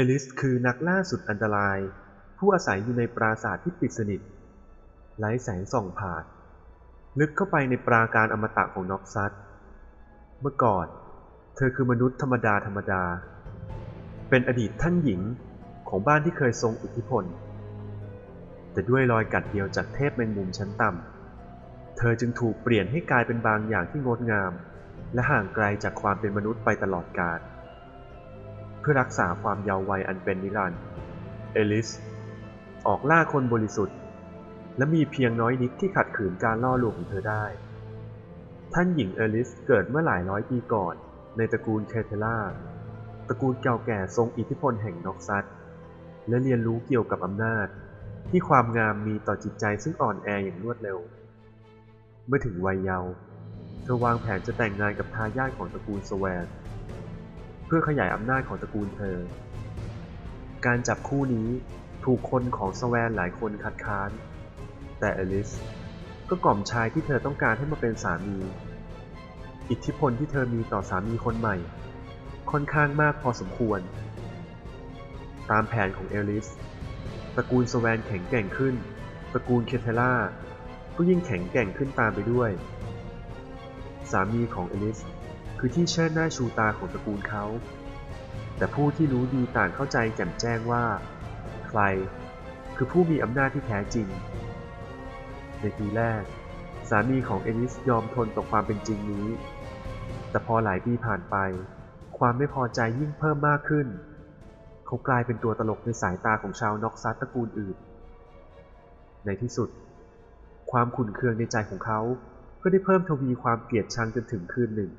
อลิสคือนักล่าสุดอันตราย ผู้อาศัยอยู่ในปราสาทที่ปิดสนิทไร้แสงส่องผ่าน ลึกเข้าไปในปราการอมตะของน็อกซัสเมื่อก่อน เธอคือมนุษย์ธรรมดาธรรมดา เป็นอดีตท่านหญิงของบ้านที่เคยทรงอิทธิพล แต่ด้วยรอยกัดเดียวจากเทพแมงมุมชั้นต่ำ เธอจึงถูกเปลี่ยนให้กลายเป็นบางอย่างที่งดงาม และห่างไกลจากความเป็นมนุษย์ไปตลอดกาล พื่อรักษาความเยาว์วัยอันเป็นนิรันดร์เอลิส ออกล่าคนบริสุทธิ์ และมีเพียงน้อยนิดที่ขัดขืนการล่อลวงของเธอได้ ท่านหญิงเอลิสเกิดเมื่อหลายร้อยปีก่อน ในตระกูลเคเทล่า ตระกูลเก่าแก่ทรงอิทธิพลแห่งน็อกซัสและเรียนรู้เกี่ยวกับอำนาจ ที่ความงามมีต่อจิตใจซึ่งอ่อนแออย่างรวดเร็ว เมื่อถึงวัยเยาว์เธอวางแผนจะแต่งงานกับทายาทของตระกูลสแวนเพื่อขยายอำนาจของตระกูลเธอ การจับคู่นี้ถูกคนของสแวนหลายคนคัดค้าน แต่อลิสก็กล่อมชายที่เธอต้องการให้มาเป็นสามี อิทธิพลที่เธอมีต่อสามีคนใหม่ ค่อนข้างมากพอสมควร ตามแผนของเอลิส ตระกูลสแวนแข็งแกร่งขึ้น ตระกูลเคเทล่าก็ยิ่งแข็งแกร่งขึ้นตามไปด้วย สามีของเอลิส คือที่เชิดหน้าชูตาของตระกูลเขา แต่ผู้ที่รู้ดีต่างเข้าใจแจ่มแจ้งว่า ใครคือผู้มีอำนาจที่แท้จริง ในทีแรก สามีของเอลิสยอมทนต่อความเป็นจริงนี้ แต่พอหลายปีผ่านไป ความไม่พอใจยิ่งเพิ่มมากขึ้น เขากลายเป็นตัวตลกในสายตาของชาวน็อกซัสตระกูลอื่น ในที่สุด ความขุ่นเคืองในใจของเขาก็ได้เพิ่มทวีความเกลียดชังจนถึงคืนหนึ่ง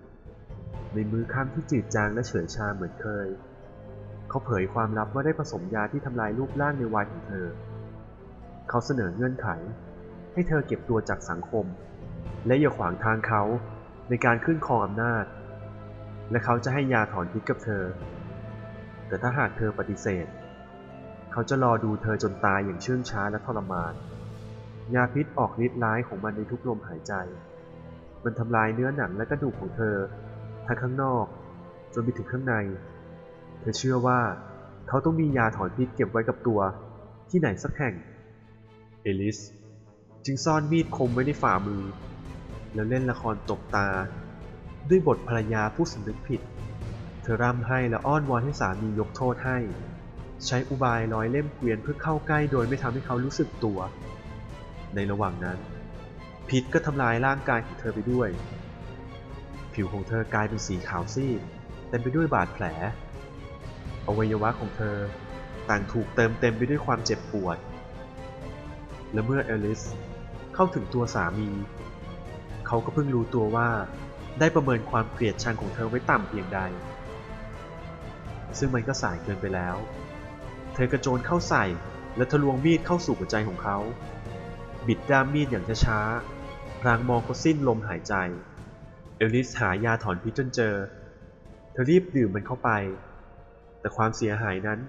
ในมื้อค่ำที่จืดจางและเฉยชาเหมือนเคย เขาเผยความลับว่าได้ผสมยาที่ทำลายรูปร่างในวัยของเธอ เขาเสนอเงื่อนไข ให้เธอเก็บตัวจากสังคม และอย่าขวางทางเขาในการขึ้นครองอำนาจ และเขาจะให้ยาถอนพิษกับเธอ แต่ถ้าหากเธอปฏิเสธ เขาจะรอดูเธอจนตายอย่างเชื่องช้าและทรมาน ยาพิษออกฤทธิ์ร้ายของมันในทุกลมหายใจ มันทำลายเนื้อหนังและกระดูกของเธอ ทั้งข้างนอก จนไปถึงข้างใน เธอเชื่อว่าเขาต้องมียาถอนพิษเก็บไว้กับตัวที่ไหนสักแห่ง เอลิส จึงซ่อนมีดคมไว้ในฝ่ามือ แล้วเล่นละครตบตา ด้วยบทภรรยาผู้สำนึกผิด เธอร่ำให้และอ้อนวอนให้สามียกโทษให้ ใช้อุบายร้อยเล่มเกวียนเพื่อเข้าใกล้โดยไม่ทำให้เขารู้สึกตัว ในระหว่างนั้น พิษก็ทำลายร่างกายของเธอไปด้วย ผิวของเธอกลายเป็นสีขาวซีดเต็มไปด้วยบาดแผล อวัยวะของเธอต่างถูกเติมเต็มไปด้วยความเจ็บปวด และเมื่อเอลิสเข้าถึงตัวสามี เขาก็เพิ่งรู้ตัวว่าได้ประเมินความเกลียดชังของเธอไว้ต่ำเพียงใด ซึ่งมันก็สายเกินไปแล้ว เธอกระโจนเข้าใส่และทะลวงมีดเข้าสู่หัวใจของเขา บิดด้ามมีดอย่างช้าๆพลางมองเขาสิ้นลมหายใจ เอลิสหายาถอนพิษจนเจอ เธอรีบดื่มมันเข้าไป แต่ความเสียหายนั้น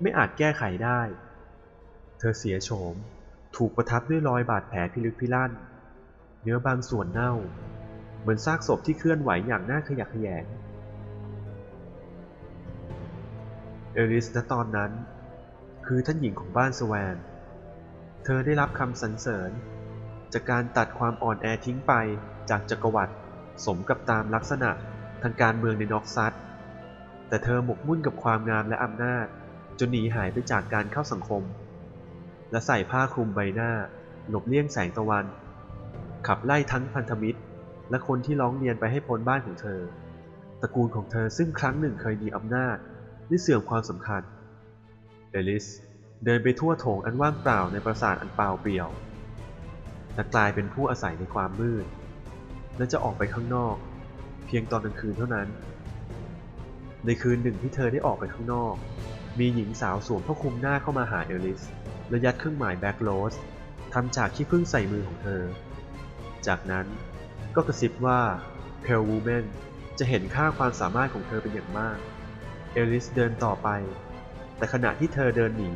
ไม่อาจแก้ไขได้ เธอเสียโฉม ถูกประทับด้วยรอยบาดแผลพิลึกพิลั่น เนื้อบางส่วนเน่า เหมือนซากศพที่เคลื่อนไหวอย่างน่าขยะแขยง เอลิสณตอนนั้น คือท่านหญิงของบ้านสแวน เธอได้รับคำสรรเสริญ จากการตัดความอ่อนแอทิ้งไปจากจักรวรรดิ สมกับตามลักษณะทางการเมืองในน็อกซัสแต่เธอหมกมุ่นกับความงามและอำนาจ จนหนีหายไปจากการเข้าสังคม และใส่ผ้าคลุมใบหน้า หลบเลี่ยงแสงตะวัน ขับไล่ทั้งพันธมิตร และคนที่ร้องเรียนไปให้พ้นบ้านของเธอ ตระกูลของเธอซึ่งครั้งหนึ่งเคยมีอำนาจได้เสื่อมความสำคัญ เอลิสเดินไปทั่วโถงอันว่างเปล่าในปราสาทอันเปล่าเปลี่ยวและกลายเป็นผู้อาศัยในความมืด และจะออกไปข้างนอก เพียงตอนกลางคืนเท่านั้น ในคืนหนึ่งที่เธอได้ออกไปข้างนอก มีหญิงสาวสวมผ้าคลุมหน้าเข้ามาหาเอลิสและยัดเครื่องหมายแบ็กโรสทำจากขี้ผึ้งใส่มือของเธอ จากนั้นก็กระซิบว่าเพลวูแมนจะเห็นค่าความสามารถของเธอเป็นอย่างมาก เอลิสเดินต่อไป แต่ขณะที่เธอเดินหนี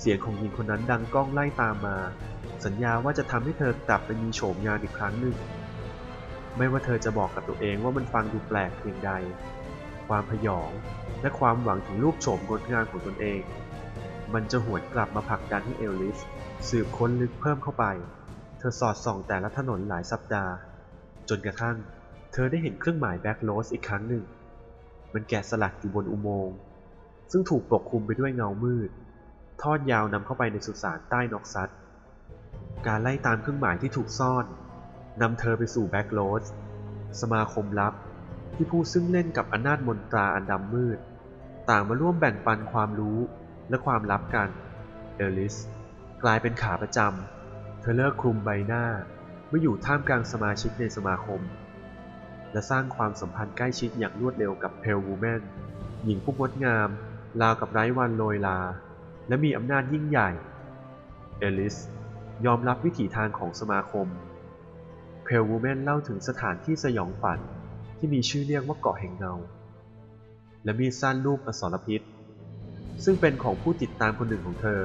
เสียงของหญิงคนนั้นดังก้องไล่ตามมา สัญญาว่าจะทำให้เธอกลับไปมีโฉมงามอีกครั้งหนึ่ง ไม่ว่าเธอจะบอกกับตัวเองว่ามันฟังดูแปลกเพียงใด ความพยองและความหวังถึงรูปโฉมงดงามของตนเอง มันจะหวนกลับมาผลักดันให้เอลลิส สืบค้นลึกเพิ่มเข้าไป เธอสอดส่องแต่ละถนนหลายสัปดาห์ จนกระทั่ง เธอได้เห็นเครื่องหมายแบ็กโรสอีกครั้งหนึ่ง มันแกะสลักอยู่บนอุโมงค์ซึ่งถูกปกคลุมไปด้วยเงามืด ทอดยาวนำเข้าไปในสุสานใต้นอกซัด การไล่ตามเครื่องหมายที่ถูกซ่อน นำเธอไปสู่แบ็กโรสสมาคมลับ ที่ผู้ซึ่งเล่นกับอำนาจมนตราอันดำมืด ต่างมาร่วมแบ่งปันความรู้และความลับกัน เอลิส กลายเป็นขาประจำ เธอเลิกคลุมใบหน้าเมื่ออยู่ท่ามกลางสมาชิกในสมาคม และสร้างความสัมพันธ์ใกล้ชิดอย่างรวดเร็วกับเพลวูแมนหญิงผู้งดงาม ราวกับไร้วันโรยลา และมีอำนาจยิ่งใหญ่ เอลิส ยอมรับวิถีทางของสมาคม เพลวูแมนเล่าถึงสถานที่สยองฝันที่มีชื่อเรียกว่าเกาะแห่งเงา และมีสั้นรูปอสรพิษ ซึ่งเป็นของผู้ติดตามคนหนึ่งของเธอ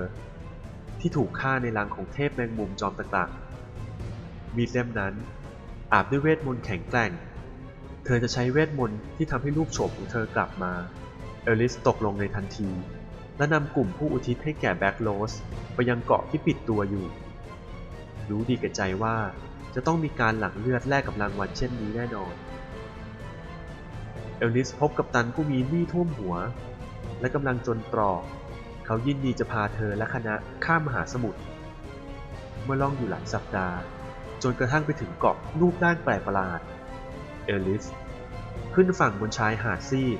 ที่ถูกฆ่าในรังของเทพแมงมุมจอมต่างๆมีดเล่มนั้น อาบด้วยเวทมนต์แข็งแกร่ง เธอจะใช้เวทมนต์ที่ทำให้รูปโฉมของเธอกลับมา เอลิสตกลงในทันที และนำกลุ่มผู้อุทิศให้แก่แบ็กโรสไปยังเกาะที่ปิดตัวอยู่ รู้ดีกับใจว่า จะต้องมีการหลั่งเลือดแลกกับรางวัลเช่นนี้แน่นอน เอลลิสพบกับตันผู้มีหนี้ท่วมหัว และกำลังจนตรอกเขายินดีจะพาเธอและคณะข้ามมหาสมุทรเมื่อล่องอยู่หลายสัปดาห์ จนกระทั่งไปถึงเกาะรูปร่างแปลกประหลาด เอลลิส ขึ้นฝั่งบนชายหาดซีด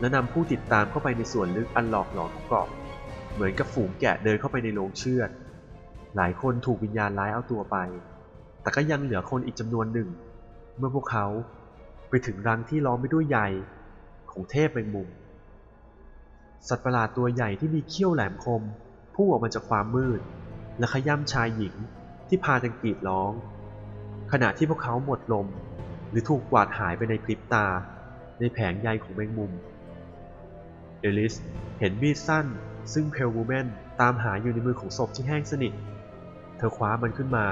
และนำผู้ติดตามเข้าไปในส่วนลึกอันหลอกหลอนของเกาะ เหมือนกับฝูงแกะเดินเข้าไปในโรงเชือด หลายคนถูกวิญญาณร้ายเอาตัวไป แต่ก็ยังเหลือคนอีกจำนวนหนึ่ง เมื่อพวกเขาไปถึงรังที่ล้อมไปด้วยใยของเทพแมงมุม สัตว์ประหลาดตัวใหญ่ที่มีเขี้ยวแหลมคมพุ่งออกมาจากความมืด และขย้ำชายหญิงที่พากันกรีดร้อง ขณะที่พวกเขาหมดลม หรือถูกกวาดหายไปในพริบตา ในแผงใยของแมงมุม เอลิสเห็นมีดสั้นซึ่งเพลวูแมนตามหาอยู่ในมือของศพที่แห้งสนิท เธอคว้ามันขึ้นมา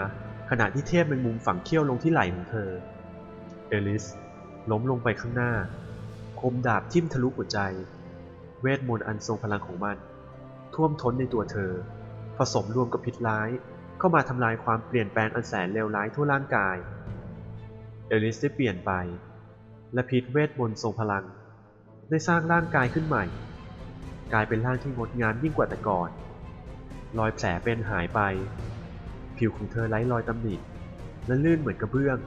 ขณะที่เทพแมงมุมฝังเขี้ยวลงที่ไหล่ของเธอ เอลิส ล้มลงไปข้างหน้า คมดาบทิ่มทะลุหัวใจ เวทมนต์อันทรงพลังของมัน ท่วมท้นในตัวเธอ ผสมรวมกับพิษร้ายเข้ามาทำลายความเปลี่ยนแปลงอันแสนเลวร้ายทั่วร่างกาย เอลิสได้เปลี่ยนไป และพิษเวทมนต์ทรงพลัง ได้สร้างร่างกายขึ้นใหม่ กลายเป็นร่างที่งดงามยิ่งกว่าแต่ก่อน รอยแผลเป็นหายไป ผิวของเธอไร้รอยตำหนิและลื่นเหมือนกระเบื้อง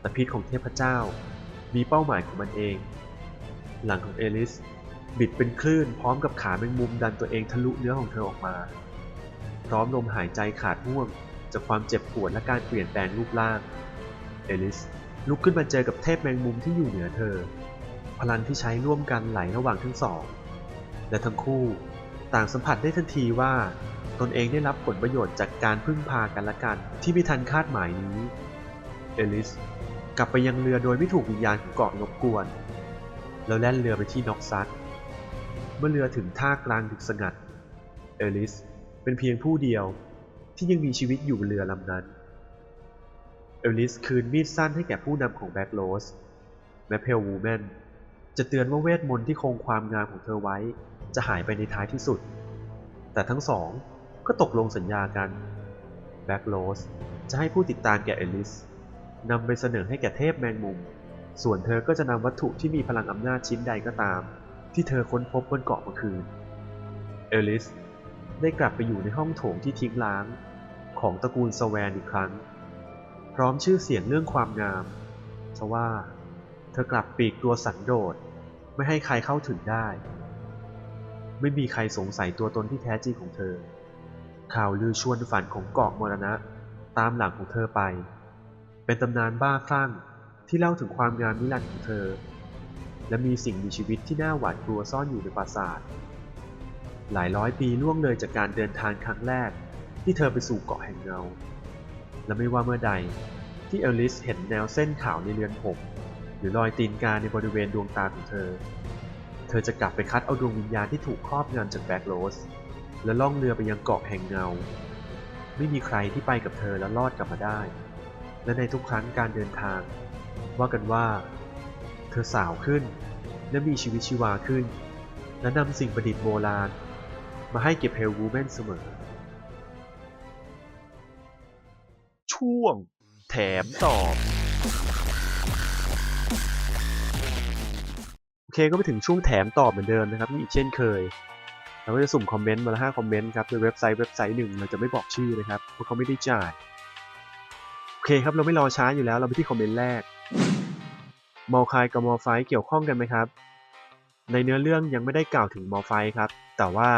แต่พิษของเทพเจ้ามีเป้าหมายของมันเอง หลังของเอลิส บิดเป็นคลื่นพร้อมกับขาแมงมุมดันตัวเองทะลุเนื้อของเธอออกมา พร้อมลมหายใจขาดห่วงจากความเจ็บปวดและการเปลี่ยนแปลงรูปร่าง เอลิสลุกขึ้นมาเจอกับเทพแมงมุมที่อยู่เหนือเธอ พลังที่ใช้ร่วมกันไหลระหว่างทั้งสอง และทั้งคู่ต่างสัมผัสได้ทันทีว่า ตนเองได้รับผลประโยชน์จากการพึ่งพากันและกันที่ไม่ทันคาดหมายนี้ เอลิสกลับไปยังเรือโดยไม่ถูกวิญญาณของเกาะรบกวน แล้วแล่นเรือไปที่น็อกซัตเมื่อเรือถึงท่ากลางดึกสงัด เอลิสเป็นเพียงผู้เดียวที่ยังมีชีวิตอยู่บนเรือลำนั้น เอลิสคืนมีดสั้นให้แก่ผู้นำของแบ็กโรสแมเพลวูแมนจะเตือนว่าเวทมนต์ที่คงความงามของเธอไว้ จะหายไปในท้ายที่สุด แต่ทั้งสอง ก็ตกลงสัญญากันแบ็กโรสจะให้ผู้ติดตามแก่เอลิสนำไปเสนอให้แก่เทพแมงมุม ส่วนเธอก็จะนำวัตถุที่มีพลังอำนาจชิ้นใดก็ตาม ที่เธอค้นพบบนเกาะเมื่อคืน เอลิสได้กลับไปอยู่ในห้องโถงที่ทิ้งล้าง ของตระกูลสแวนอีกครั้ง พร้อมชื่อเสียงเรื่องความงามทว่า เธอกลับปีกตัวสันโดษไม่ให้ใครเข้าถึงได้ ไม่มีใครสงสัยตัวตนที่แท้จริงของเธอ ข่าวลือชวนฝันของเกาะมรณะ ตามหลังของเธอไป เป็นตำนานบ้าคลั่งที่เล่าถึงความงามนิรันดร์ของเธอ และมีสิ่งมีชีวิตที่น่าหวาดกลัวซ่อนอยู่ในปราสาท หลายร้อยปีล่วงเลยจากการเดินทางครั้งแรก ที่เธอไปสู่เกาะแห่งเงา และไม่ว่าเมื่อใดที่เอลิสเห็นแนวเส้นขาวในเรือนผม หรือรอยตีนกาในบริเวณดวงตาของเธอ เธอจะกลับไปคัดเอาดวงวิญญาณที่ถูกครอบงำจากแบ็กโรส และล่องเรือไปยังเกาะแห่งเงา ไม่มีใครที่ไปกับเธอและรอดกลับมาได้ และในทุกครั้งการเดินทาง ว่ากันว่า เธอสาวขึ้น และมีชีวิตชีวาขึ้น และนำสิ่งประดิษฐ์โบราณ มาให้เก็บเฮลวูแมนเสมอ ช่วง แถมตอบโอเคก็ไปถึงช่วงแถมตอบเหมือนเดิมนะครับนี่อีกเช่นเคย เราก็จะสุ่มคอมเมนต์มาละห้าคอมเมนต์ครับโดยเว็บไซต์เว็บไซต์หนึ่งเราจะไม่บอกชื่อนะครับเพราะเขาไม่ได้จ่ายโอเคครับเราไม่รอช้าอยู่แล้วเราไปที่คอมเมนต์แรกมอลคายกับมอลไฟเกี่ยวข้องกันไหมครับ ในเนื้อเรื่องยังไม่ได้กล่าวถึงมอลไฟครับ แต่ว่า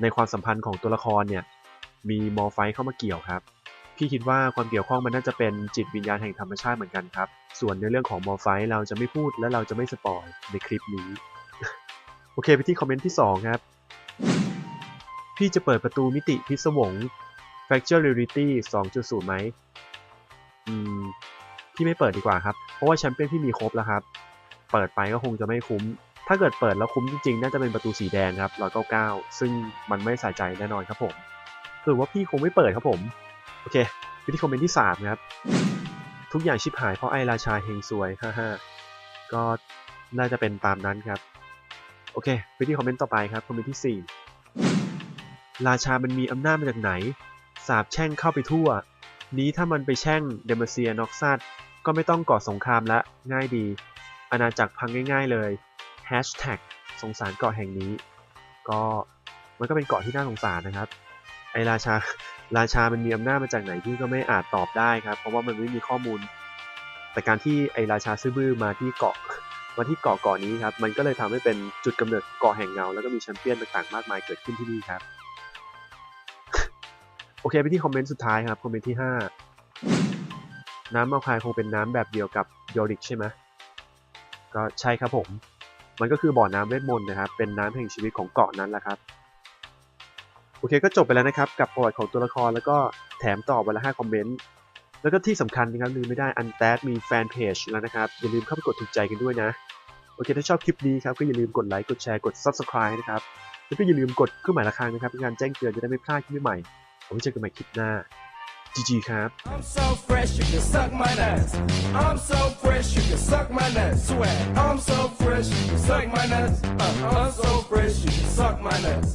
ในความสัมพันธ์ของตัวละครเนี่ยมีมอลไฟเข้ามาเกี่ยวครับ พี่คิดว่าความเกี่ยวข้องมันน่าจะเป็นจิตวิญญาณแห่งธรรมชาติเหมือนกันครับ ส่วนในเรื่องของมอลไฟเราจะไม่พูดและเราจะไม่สปอยในคลิปนี้ โอเคไปที่คอมเมนต์ที่ 2 ครับ พี่จะเปิดประตูมิติพิศวง Fracture Reality 2.0 ไหม อืม พี่ไม่เปิดดีกว่าครับ เพราะว่าแชมเปี้ยนพี่มีครบแล้วครับ เปิดไปก็คงจะไม่คุ้ม ถ้าเกิดเปิดแล้วคุ้มจริงๆ น่าจะเป็นประตูสีแดงครับ199 ซึ่งมันไม่สะใจแน่นอนครับผมคือว่าพี่คงไม่เปิดครับผม โอเคไปที่คอมเมนต์ที่ 3 ครับ ทุกอย่างชิบหายเพราะไอราชาเฮงซวยฮ่าๆก็น่าจะเป็นตามนั้นครับ โอเคไปที่คอมเมนต์ต่อไปครับคอมเมนต์ที่ 4 ราชามันมีอำนาจมาจากไหน สาบแช่งเข้าไปทั่ว นี้ถ้ามันไปแช่งเดมเซียน็อกซัดก็ไม่ต้องก่อสงครามละง่ายดี อาณาจักรพังง่าย ๆเลยแฮชแท็กสงสารเกาะแห่งนี้ ก็มันก็เป็นเกาะที่น่าสงสารนะครับ ไอราชาราชามันมีอำนาจมาจากไหนพี่ก็ไม่อาจตอบได้ครับ เพราะว่ามันไม่มีข้อมูล แต่การที่ไอราชาซื่อบื้อมาที่เกาะมาที่เกาะเกาะนี้ครับ มันก็เลยทำให้เป็นจุดกำเนิดเกาะแห่งเงา แล้วก็มีแชมเปี้ยนต่างๆมากมายเกิดขึ้นที่นี่ครับ โอเคไปที่คอมเมนต์สุดท้ายครับ คอมเมนต์ที่ 5 น้ำมัลคายคงเป็นน้ำแบบเดียวกับโยริกใช่ไหมก็ใช่ครับผม มันก็คือบ่อน้ำเวทมนต์นะครับ เป็นน้ำแห่งชีวิตของเกาะนั้นแหละครับโอเคก็จบไปแล้วนะครับกับประวัติของตัวละครแล้วก็แถมตอบวันละ5คอมเมนต์แล้วก็ที่สำคัญนะครับลืมไม่ได้อันแตมีแฟนเพจแล้วนะครับอย่าลืมเข้าไปกดถูกใจกันด้วยนะโอเคถ้าชอบคลิปนี้ครับก็อย่าลืมกดไลค์กดแชร์กด subscribe นะครับแล้วก็อย่าลืมกดเครื่องหมายระฆังนะครับเป็นการแจ้งเตือนจะได้ไม่พลาดคลิปใหม่ ๆผมไว้เจอกันใหม่คลิปหน้า GG ครับ I'm so fresh, you can suck my nuts. I'm so fresh, you can suck my nuts. Swag. I'm so fresh, you can suck my nuts. Uh, I'm so fresh, you can suck my nuts.